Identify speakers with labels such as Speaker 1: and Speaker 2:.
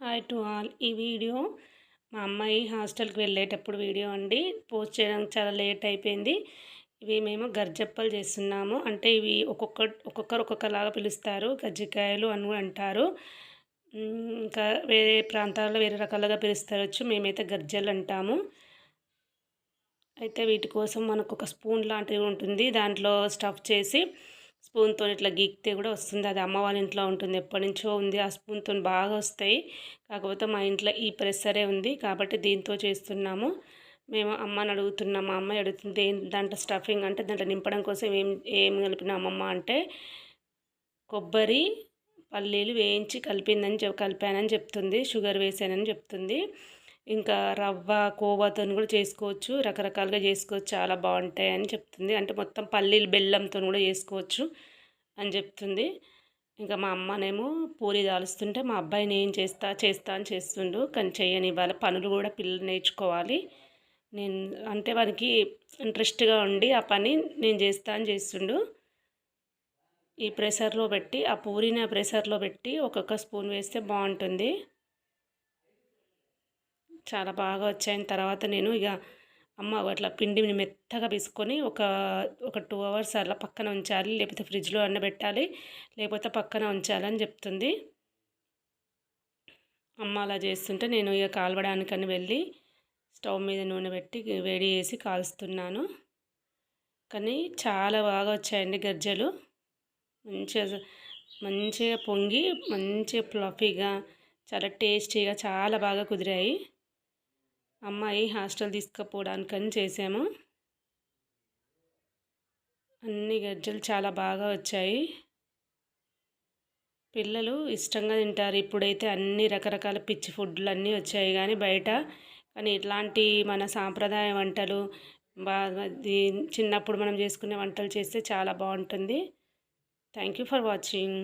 Speaker 1: Hi to all. ఈ video మా అమ్మాయి హాస్టల్కి వెళ్ళేటప్పుడు వీడియో అండి. పోస్ట్ చేయడానికి చాలా లేట్ అయిపోయింది. ఇవి మేము గర్జప్పలు చేస్తున్నాము. అంటే ఇవి ఒక్కొక్క ఒక్కొక్కరు ఒక్కొక్కలాగా పిలుస్తారు. గజ్జికాయలు అని అంటారు. ఇంకా వేరే ప్రాంతాల్లో వేరే రకాలుగా పిలుస్తారొచ్చు మేమైతే గర్జలు అంటాము. అయితే వీటి కోసం మనకు ఒక స్పూన్ లాంటిది ఉంటుంది. దాంట్లో స్టఫ్ చేసి స్పూన్తో ఇట్లా గీక్తే కూడా వస్తుంది. అది అమ్మ వాళ్ళ ఇంట్లో ఉంటుంది. ఎప్పటి నుంచో ఉంది. ఆ స్పూన్తో బాగా వస్తాయి. కాకపోతే మా ఇంట్లో ఈ ప్రెషరే ఉంది. కాబట్టి దీంతో చేస్తున్నాము. మేము అమ్మని అడుగుతున్నాం. మా అమ్మాయి అడుగుతుంది. దాంట్లో స్టఫింగ్ అంటే దాంట్లో నింపడం కోసం ఏం ఏం కలిపినామమ్మ అంటే కొబ్బరి పల్లీలు వేయించి కలిపిందని చెప్ కలిపానని చెప్తుంది. షుగర్ వేసానని చెప్తుంది. ఇంకా రవ్వ కోవాతో కూడా చేసుకోవచ్చు. రకరకాలుగా చేసుకోవచ్చు. చాలా బాగుంటాయి అని చెప్తుంది. అంటే మొత్తం పల్లీలు బెల్లంతో కూడా చేసుకోవచ్చు అని చెప్తుంది. ఇంకా మా అమ్మనేమో పూరి దాలుస్తుంటే మా అబ్బాయి నేను చేస్తా చేస్తా అని చేస్తుండు. కానీ చేయని వాళ్ళ పనులు కూడా పిల్లలు నేర్చుకోవాలి. నేను అంటే వానికి ఇంట్రెస్ట్గా ఉండి ఆ పని నేను చేస్తా అని చేస్తుండు. ఈ ప్రెషర్లో పెట్టి ఆ పూరిని ఆ ప్రెషర్లో పెట్టి ఒక్కొక్క స్పూన్ వేస్తే బాగుంటుంది. చాలా బాగా వచ్చాయిన తర్వాత నేను ఇక అమ్మ అట్లా పిండిని మెత్తగా పిసుకొని ఒక ఒక టూ అవర్స్ అలా పక్కన ఉంచాలి లేకపోతే ఫ్రిడ్జ్లో ఎండబెట్టాలి లేకపోతే పక్కన ఉంచాలని చెప్తుంది. అమ్మ అలా చేస్తుంటే నేను ఇక కాలవడానికని వెళ్ళి స్టవ్ మీద నూనె పెట్టి వేడి చేసి కాలుస్తున్నాను. కానీ చాలా బాగా వచ్చాయండి గజ్జలు మంచిగా మంచిగా పొంగి మంచిగా ఫ్లఫీగా చాలా టేస్టీగా చాలా బాగా కుదిరాయి. అమ్మాయి హాస్టల్ తీసుకుపోవడానికని చేసాము. అన్ని గజ్జలు చాలా బాగా వచ్చాయి. పిల్లలు ఇష్టంగా తింటారు. ఇప్పుడైతే అన్ని రకరకాల పిచ్చి ఫుడ్లు అన్నీ వచ్చాయి కానీ బయట. కానీ ఇట్లాంటి మన సాంప్రదాయ వంటలు బాగా చిన్నప్పుడు మనం చేసుకునే వంటలు చేస్తే చాలా బాగుంటుంది. Thank you for watching